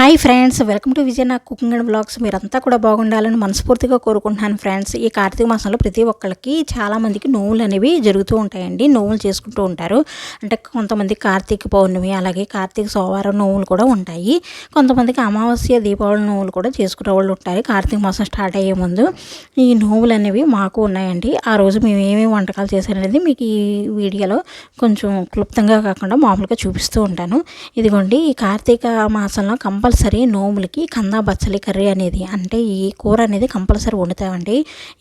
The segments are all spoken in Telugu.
Hi friends welcome to Vijay నా కుకింగ్ అండ్ బ్లాగ్స్ మీరంతా కూడా బాగుండాలని మనస్ఫూర్తిగా కోరుకుంటున్నాను ఫ్రెండ్స్ ఈ కార్తీక మాసంలో ప్రతి ఒక్కరికి చాలామందికి నోవులు అనేవి జరుగుతూ ఉంటాయండి. నోవులు చేసుకుంటూ ఉంటారు. అంటే కొంతమంది కార్తీక పౌర్ణమి అలాగే కార్తీక సోమవారం నోవులు కూడా ఉంటాయి. కొంతమందికి అమావాస్య దీపావళి నోవులు కూడా చేసుకునే వాళ్ళు ఉంటారు. కార్తీక మాసం స్టార్ట్ అయ్యే ముందు ఈ నోవులు అనేవి మాకు ఉన్నాయండి. ఆ రోజు మేము ఏమేమి వంటకాలు చేశారనేది మీకు ఈ వీడియోలో కొంచెం క్లుప్తంగా కాకుండా మామూలుగా చూపిస్తూ ఉంటాను. ఇదిగోండి ఈ కార్తీక మాసంలో కంపల్ కంపల్సరీ నోములకి కందా బచ్చలి కర్రీ అనేది అంటే ఈ కూర అనేది కంపల్సరీ వండుతామండి.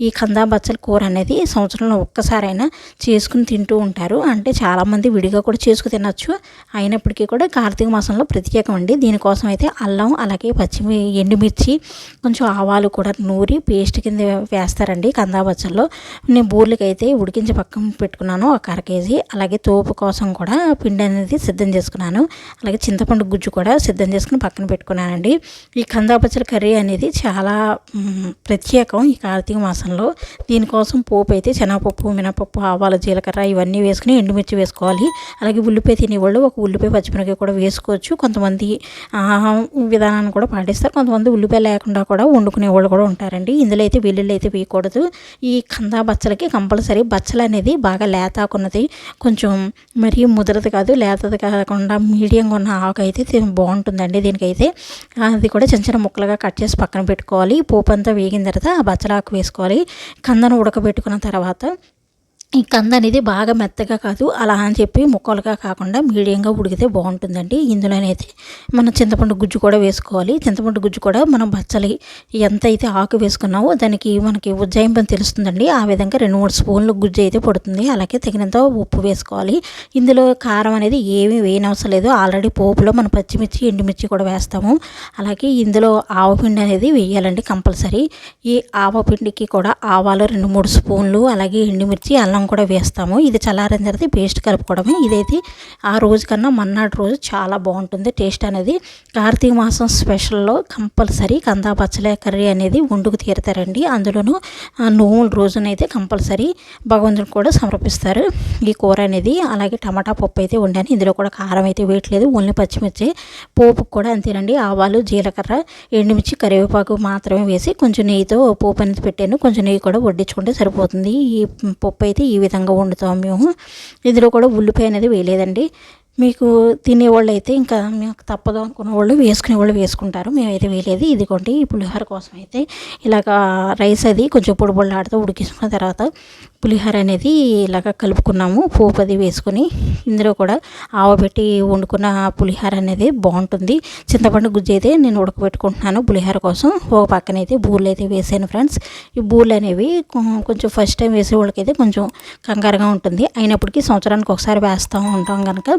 ఈ కందా బచ్చలి కూర అనేది సంవత్సరంలో ఒక్కసారైనా చేసుకుని తింటూ ఉంటారు. అంటే చాలామంది విడిగా కూడా చేసుకు తినచ్చు. అయినప్పటికీ కూడా కార్తీక మాసంలో ప్రత్యేకం అండి. దీనికోసం అయితే అల్లం అలాగే పచ్చిమి ఎండుమిర్చి కొంచెం ఆవాలు కూడా నూరి పేస్ట్ కింద వేస్తారండి కందా బచ్చల్లో. నేను బూర్లకి అయితే ఉడికించి పక్కన పెట్టుకున్నాను ఒక అర కేజీ. అలాగే తోపు కోసం కూడా పిండి అనేది సిద్ధం చేసుకున్నాను. అలాగే చింతపండు గుజ్జు కూడా సిద్ధం చేసుకుని పక్కన పెట్టుకున్నానండి. ఈ కందాపచ్చల కర్రీ అనేది చాలా ప్రత్యేకం ఈ కార్తీక మాసంలో. దీనికోసం పోపు అయితే శనగపప్పు మినపప్పు ఆవాలు జీలకర్ర ఇవన్నీ వేసుకుని ఎండుమిర్చి వేసుకోవాలి. అలాగే ఉల్లిపాయ తినేవాళ్ళు ఒక ఉల్లిపాయ పచ్చిమిరకాయ కూడా వేసుకోవచ్చు. కొంతమంది విధానాన్ని కూడా పాటిస్తారు. కొంతమంది ఉల్లిపాయ లేకుండా కూడా వండుకునే వాళ్ళు కూడా ఉంటారండి. ఇందులో అయితే వెల్లుల్లి అయితే వేయకూడదు. ఈ కందా బచ్చలకి కంపల్సరీ బచ్చలు అనేది బాగా లేతాకున్నది. కొంచెం మరీ ముదరది కాదు. లేతది కాకుండా మీడియంగా ఉన్న ఆకు అయితే బాగుంటుందండి. దీనికైతే అది కూడా చిన్న చిన్న ముక్కలుగా కట్ చేసి పక్కన పెట్టుకోవాలి. పోపు అంతా వేగిన తర్వాత ఆ బచ్చలాకు వేసుకోవాలి. కందను ఉడకబెట్టుకున్న తర్వాత ఈ కంద అనేది బాగా మెత్తగా కాదు అలా అని చెప్పి ముక్కలుగా కాకుండా మీడియంగా ఉడికితే బాగుంటుందండి. ఇందులోనైతే మనం చింతపండు గుజ్జు కూడా వేసుకోవాలి. చింతపండు గుజ్జు కూడా మనం బచ్చలి ఎంత అయితే ఆకు వేసుకున్నామో దానికి మనకి ఉజ్జాయింపు తెలుస్తుందండి. ఆ విధంగా రెండు మూడు స్పూన్లు గుజ్జు అయితే పడుతుంది. అలాగే తగినంత ఉప్పు వేసుకోవాలి. ఇందులో కారం అనేది ఏమీ వేయనవసరం లేదు. ఆల్రెడీ పోపులో మనం పచ్చిమిర్చి ఎండుమిర్చి కూడా వేస్తాము. అలాగే ఇందులో ఆవపిండి అనేది వేయాలండి కంపల్సరీ. ఈ ఆవపిండికి కూడా ఆవాలు రెండు మూడు స్పూన్లు అలాగే ఎండుమిర్చి అల్లం కూడా వేస్తాము. ఇది చల్లారిన తర్వాత పేస్ట్ కలుపుకోవడమే. ఇదైతే ఆ రోజు కన్నా మన్నాడు రోజు చాలా బాగుంటుంది. టేస్ట్ అనేది కార్తీక మాసం స్పెషల్లో కంపల్సరీ కందా పచ్చలే కర్రీ అనేది వండుకు తీరుతారండి. అందులోనూ ఆ, నోముల రోజునైతే కంపల్సరీ భగవంతుడికి కూడా సమర్పిస్తారు. ఈ కూర అనేది అలాగే టమాటా పప్పు అయితే వండాను. ఇందులో కూడా కారం అయితే వేయట్లేదు. ఓన్లీ పచ్చిమిర్చి పోపుకు కూడా అంతేనండి. ఆవాలు జీలకర్ర ఎండుమిర్చి కరివేపాకు మాత్రమే వేసి కొంచెం నెయ్యితో పోపు అనేది పెట్టాను. కొంచెం నెయ్యి కూడా వడ్డించుకుంటే సరిపోతుంది. ఈ పప్పు అయితే ఈ విధంగా వండుతాం మేము. ఇందులో కూడా ఉల్లిపాయ అనేది వేయలేదండి. మీకు తినేవాళ్ళు అయితే ఇంకా మీకు తప్పదు అనుకున్న వాళ్ళు వేసుకునే వాళ్ళు వేసుకుంటారు. మేమైతే వేయలేదు. ఇదిగోండి ఈ పులిహోర కోసం అయితే ఇలాగ రైస్ అది కొంచెం పొడి పొడిలాడుతూ ఉడికించుకున్న తర్వాత పులిహోర అనేది ఇలాగ కలుపుకున్నాము. పోపు అది వేసుకొని ఇందులో కూడా ఆవబెట్టి వండుకున్న పులిహోర అనేది బాగుంటుంది. చింతపండు గుజ్జు అయితే నేను ఉడకబెట్టుకుంటున్నాను పులిహోర కోసం. ఒక పక్కన అయితే బూర్లు అయితే వేసాను ఫ్రెండ్స్. ఈ బూర్లు అనేవి కొంచెం ఫస్ట్ టైం వేసే వాళ్ళకైతే కొంచెం కంగారుగా ఉంటుంది. అయినప్పటికీ సంవత్సరానికి ఒకసారి వేస్తూ ఉంటాం కనుక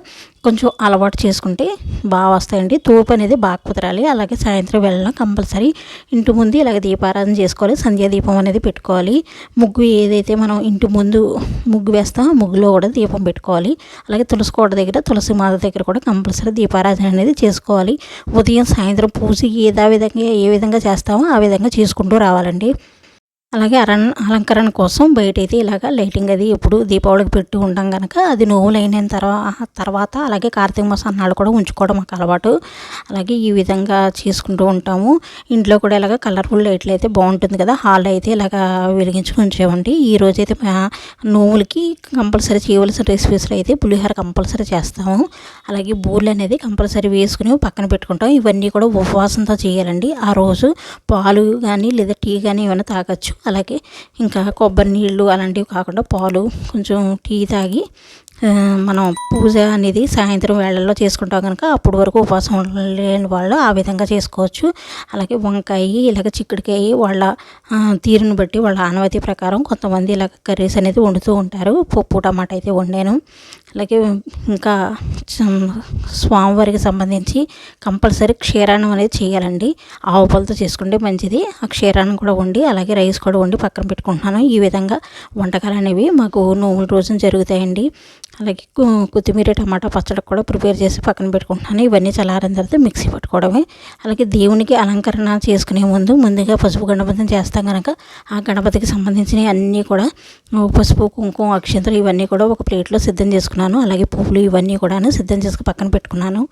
కొంచెం అలవాటు చేసుకుంటే బాగా వస్తాయండి. తోపు అనేది బాగా కుదరాలి. అలాగే సాయంత్రం వెళ్ళిన కంపల్సరీ ఇంటి ముందు ఇలాగ దీపారాధన చేసుకోవాలి. సంధ్యా దీపం అనేది పెట్టుకోవాలి. ముగ్గు ఏదైతే మనం ఇంటి ముందు ముగ్గు వేస్తామో ముగ్గులో కూడా దీపం పెట్టుకోవాలి. అలాగే తులసి కోట దగ్గర తులసి మాత దగ్గర కూడా కంపల్సరీ దీపారాధన అనేది చేసుకోవాలి. ఉదయం సాయంత్రం పూజ ఏదా విధంగా ఏ విధంగా చేస్తామో ఆ విధంగా చేసుకుంటూ రావాలండి. అలాగే అరణ్ అలంకరణ కోసం బయట అయితే ఇలాగ లైటింగ్ అది ఎప్పుడు దీపావళికి పెట్టి ఉంటాం కనుక అది నువ్వులు అయిన తర్వాత తర్వాత అలాగే కార్తీక మాసం నాడు కూడా ఉంచుకోవడం మాకు అలవాటు. అలాగే ఈ విధంగా చేసుకుంటూ ఉంటాము. ఇంట్లో కూడా ఇలాగ కలర్ఫుల్ లైట్లు అయితే బాగుంటుంది కదా. హాల్ అయితే ఇలాగ వెలిగించుకుని ఉంచేవండి. ఈ రోజైతే మా నువ్వులకి కంపల్సరీ చేయవలసిన రెసిపీస్లో అయితే పులిహోర కంపల్సరీ చేస్తాము. అలాగే బూర్లు అనేది కంపల్సరీ వేసుకుని పక్కన పెట్టుకుంటాం. ఇవన్నీ కూడా ఉపవాసంతో చేయాలండి. ఆ రోజు పాలు కానీ లేదా టీ కానీ ఏమైనా తాగొచ్చు. అలాగే ఇంకా కొబ్బరి నీళ్ళు అలాంటివి కాకుండా పాలు కొంచెం టీ తాగి మనం పూజ అనేది సాయంత్రం వేళల్లో చేసుకుంటాం కనుక అప్పటి వరకు ఉపవాసం లేని వాళ్ళు ఆ విధంగా చేసుకోవచ్చు. అలాగే వంకాయ ఇలాగ చిక్కుడుకాయ వాళ్ళ తీరును బట్టి వాళ్ళ ఆనవతి ప్రకారం కొంతమంది ఇలాగ కర్రీస్ అనేది వండుతూ ఉంటారు. పప్పు టమాటా అయితే వండాను. అలాగే ఇంకా స్వామివారికి సంబంధించి కంపల్సరీ క్షీరాన్నం అనేది చేయాలండి. ఆవు పాలతో చేసుకుంటే మంచిది. ఆ క్షీరాన్నం కూడా వండి అలాగే రైస్ కూడా వండి పక్కన పెట్టుకుంటున్నాను. ఈ విధంగా వంటకాలు అనేవి మాకు నోముల రోజున జరుగుతాయండి. అలాగే కొత్తిమీర టమాటా పచ్చడి కూడా ప్రిపేర్ చేసి పక్కన పెట్టుకుంటున్నాను. ఇవన్నీ చల్లారిన తర్వాత మిక్సీ పట్టుకోవడమే. అలాగే దేవునికి అలంకరణ చేసుకునే ముందు ముందుగా పసుపు గణపతిని చేస్తాం కనుక ఆ గణపతికి సంబంధించినవి అన్నీ కూడా పసుపు కుంకుమ అక్షంతలు ఇవన్నీ కూడా ఒక ప్లేట్లో సిద్ధం చేసుకున్నాను. అలాగే పువ్వులు ఇవన్నీ కూడా సిద్ధం చేసుకుని పక్కన పెట్టుకున్నాను.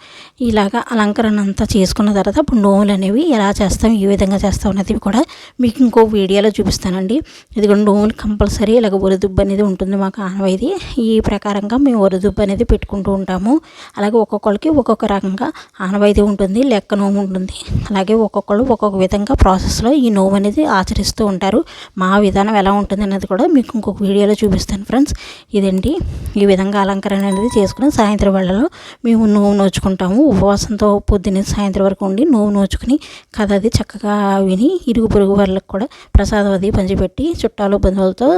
ఇలాగా అలంకరణ అంతా చేసుకున్న తర్వాత ఇప్పుడు నోములు అనేవి ఎలా చేస్తాం ఏ విధంగా చేస్తాం అనేది కూడా మీకు ఇంకో వీడియోలో చూపిస్తానండి. ఇదిగోండి నోములు కంపల్సరీ ఇలాగ ఒరిదుబ్బు అనేది ఉంటుంది మాకు ఆనవాయిది ఈ ప్రకారంగా మేము ఒరిదుబ్బు అనేది పెట్టుకుంటూ ఉంటాము. అలాగే ఒక్కొక్కరికి ఒక్కొక్క రకంగా ఆనవాయితీ ఉంటుంది లెక్క నోము ఉంటుంది. అలాగే ఒక్కొక్కరు ఒక్కొక్క విధంగా ప్రాసెస్లో ఈ నోము అనేది ఆచరిస్తూ ఉంటారు. మా విధానం ఎలా ఉంటుంది అనేది కూడా మీకు ఇంకొక వీడియోలో చూపిస్తాను ఫ్రెండ్స్. ఇదండి. ఈ విధంగా అలంకరణ అనేది చేసుకుని సాయంత్రం వేళలో మేము నోము నోచుకుంటాము. ఉపవాసంతో పొద్దున్నే సాయంత్రం వరకు ఉండి నోము నోచుకుని కథ అది చక్కగా విని ఇరుగు పొరుగు వాళ్ళకి కూడా ప్రసాదం అది పంచిపెట్టి చుట్టాలు బంధువులతో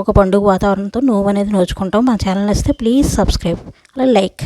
ఒక పండుగ వాతావరణంతో నోము అనేది నోచుకుంటాం. మా ఛానల్ వస్తే ప్లీజ్ సబ్స్క్రైబ్ అలా లైక్